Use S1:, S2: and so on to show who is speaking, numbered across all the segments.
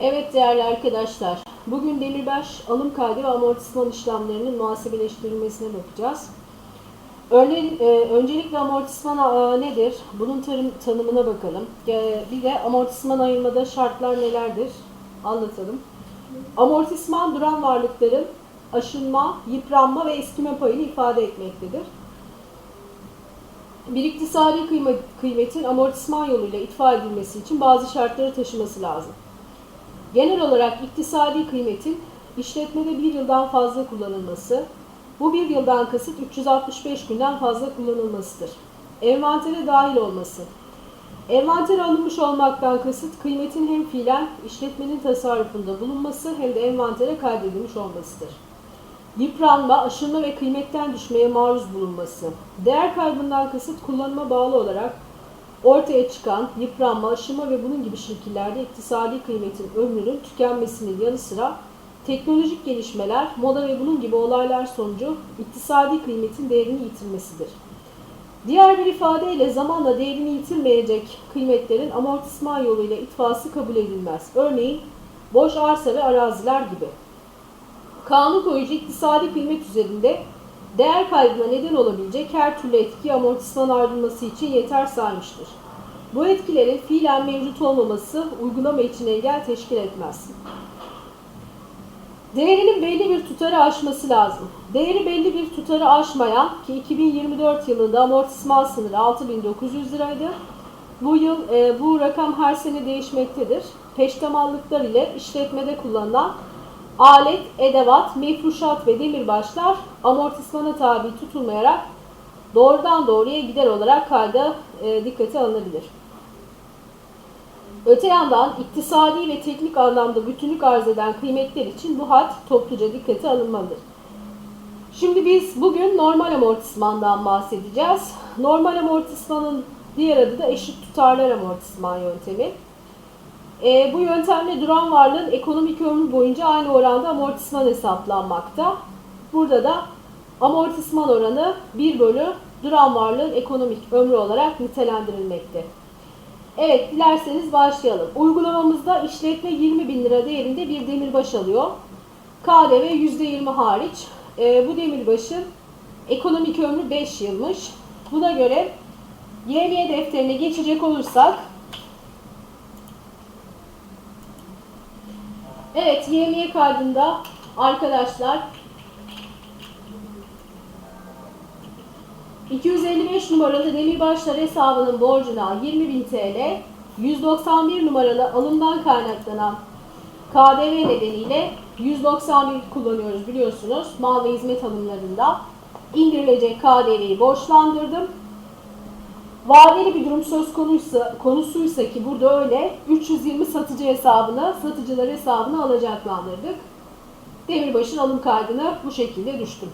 S1: Evet değerli arkadaşlar, bugün demirbaş alım kaydı ve amortisman işlemlerinin muhasebeleştirilmesine bakacağız. Örneğin, e, öncelikle amortisman e, nedir? Bunun tarım, tanımına bakalım. E, bir de amortisman ayırmada şartlar nelerdir? Anlatalım. Amortisman duran varlıkların aşınma, yıpranma ve eskime payını ifade etmektedir. Bir iktisadi kıymetin amortisman yoluyla itfa edilmesi için bazı şartları taşıması lazım. Genel olarak iktisadi kıymetin işletmede bir yıldan fazla kullanılması, bu bir yıldan kasıt 365 günden fazla kullanılmasıdır. Envantere dahil olması. Envantere alınmış olmaktan kasıt kıymetin hem fiilen işletmenin tasarrufunda bulunması hem de envantere kaydedilmiş olmasıdır. Yıpranma, aşınma ve kıymetten düşmeye maruz bulunması. Değer kaybından kasıt kullanıma bağlı olarak ortaya çıkan yıpranma, aşınma ve bunun gibi şekillerde iktisadi kıymetin ömrünün tükenmesinin yanı sıra teknolojik gelişmeler, moda ve bunun gibi olaylar sonucu iktisadi kıymetin değerini yitirmesidir. Diğer bir ifadeyle zamanla değerini yitirmeyecek kıymetlerin amortisman yoluyla itfası kabul edilmez. Örneğin boş arsa ve araziler gibi. Kanun koyucu iktisadi kıymet üzerinde değer kaybına neden olabilecek her türlü etki amortisman ayrılması için yeter saymıştır. Bu etkilerin fiilen mevcut olmaması uygulama için engel teşkil etmez. Değerinin belli bir tutarı aşması lazım. Değeri belli bir tutarı aşmayan ki 2024 yılında amortisman sınırı 6900 liraydı. Bu yıl e, bu rakam her sene değişmektedir. Peştemallıklar ile işletmede kullanılan alet, edevat, mefruşat ve demirbaşlar amortismana tabi tutulmayarak doğrudan doğruya gider olarak kayda e, dikkate alınabilir. Öte yandan iktisadi ve teknik anlamda bütünlük arz eden kıymetler için bu hat topluca dikkate alınmalıdır. Şimdi biz bugün normal amortismandan bahsedeceğiz. Normal amortismanın diğer adı da eşit tutarlar amortisman yöntemi. E, bu yöntemle duran varlığın ekonomik ömrü boyunca aynı oranda amortisman hesaplanmakta. Burada da amortisman oranı 1 bölü duran varlığın ekonomik ömrü olarak nitelendirilmekte. Evet, dilerseniz başlayalım. Uygulamamızda işletme 20 bin lira değerinde bir demirbaş alıyor. KDV %20 hariç. E, bu demirbaşın ekonomik ömrü 5 yılmış. Buna göre YMY defterine geçecek olursak Evet, YMY kaydında arkadaşlar 255 numaralı demirbaşlar hesabının borcuna 20.000 TL, 191 numaralı alımdan kaynaklanan KDV nedeniyle 191 kullanıyoruz biliyorsunuz mal ve hizmet alımlarında. indirilecek KDV'yi borçlandırdım. Vadeli bir durum söz konuysa, konusuysa ki burada öyle 320 satıcı hesabına, satıcılar hesabına alacaklandırdık. Demirbaş'ın alım kaydını bu şekilde düştüm.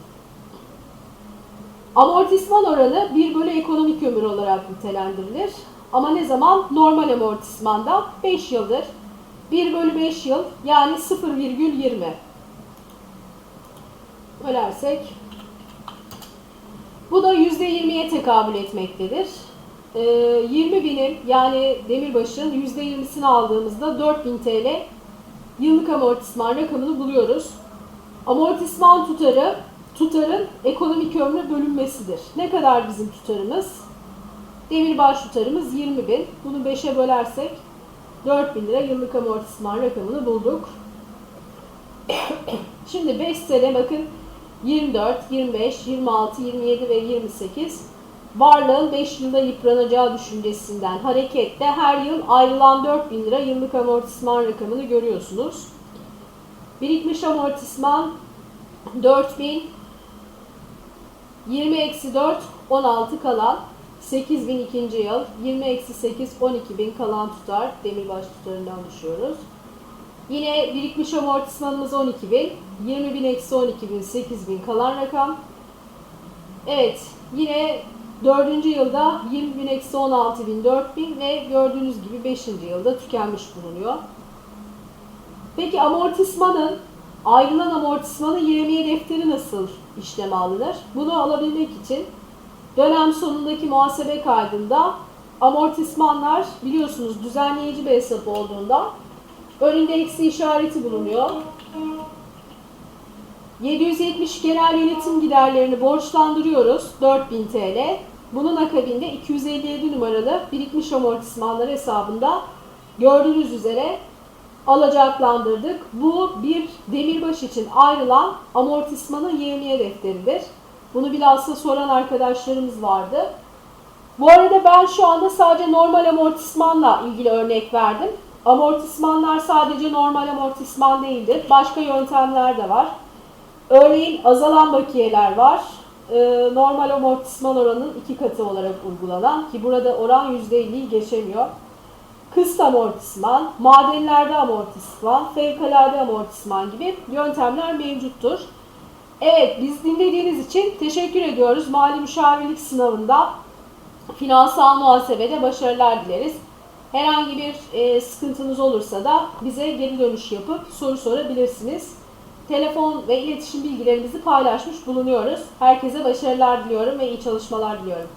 S1: Amortisman oranı 1 bölü ekonomik ömür olarak nitelendirilir. Ama ne zaman? Normal amortismanda 5 yıldır. 1 bölü 5 yıl yani 0,20. Ölersek bu da %20'ye tekabül etmektedir. Ee, 20 binin yani demirbaşın %20'sini aldığımızda 4000 TL yıllık amortisman rakamını buluyoruz. Amortisman tutarı tutarın ekonomik ömrü bölünmesidir. Ne kadar bizim tutarımız? Demirbaş tutarımız 20 bin. Bunu 5'e bölersek 4 bin lira yıllık amortisman rakamını bulduk. Şimdi 5 sene bakın 24, 25, 26, 27 ve 28 varlığın 5 yılda yıpranacağı düşüncesinden hareketle her yıl ayrılan 4 bin lira yıllık amortisman rakamını görüyorsunuz. Birikmiş amortisman 4000 20 eksi 4 16 kalan 8000 ikinci yıl 20 eksi 8 12000 kalan tutar demirbaş tutarından düşüyoruz. Yine birikmiş amortismanımız 12000 20000 eksi 12000 8000 kalan rakam. Evet yine dördüncü yılda 20000 eksi 16000 4000 ve gördüğünüz gibi 5. yılda tükenmiş bulunuyor. Peki amortismanın ayrılan amortismanın YMY defteri nasıl işleme alınır? Bunu alabilmek için dönem sonundaki muhasebe kaydında amortismanlar biliyorsunuz düzenleyici bir hesap olduğunda Önünde eksi işareti bulunuyor. 770 genel yönetim giderlerini borçlandırıyoruz 4000 TL. Bunun akabinde 257 numaralı birikmiş amortismanlar hesabında gördüğünüz üzere alacaklandırdık. Bu bir demirbaş için ayrılan amortismanın yevmiye defteridir. Bunu bilhassa soran arkadaşlarımız vardı. Bu arada ben şu anda sadece normal amortismanla ilgili örnek verdim. Amortismanlar sadece normal amortisman değildir. Başka yöntemler de var. Örneğin azalan bakiyeler var. Ee, normal amortisman oranının iki katı olarak uygulanan ki burada oran %50'yi geçemiyor. Kıst amortisman, madenlerde amortisman, fevkalade amortisman gibi yöntemler mevcuttur. Evet, biz dinlediğiniz için teşekkür ediyoruz. Mali müşavirlik sınavında finansal muhasebede başarılar dileriz. Herhangi bir e, sıkıntınız olursa da bize geri dönüş yapıp soru sorabilirsiniz. Telefon ve iletişim bilgilerimizi paylaşmış bulunuyoruz. Herkese başarılar diliyorum ve iyi çalışmalar diliyorum.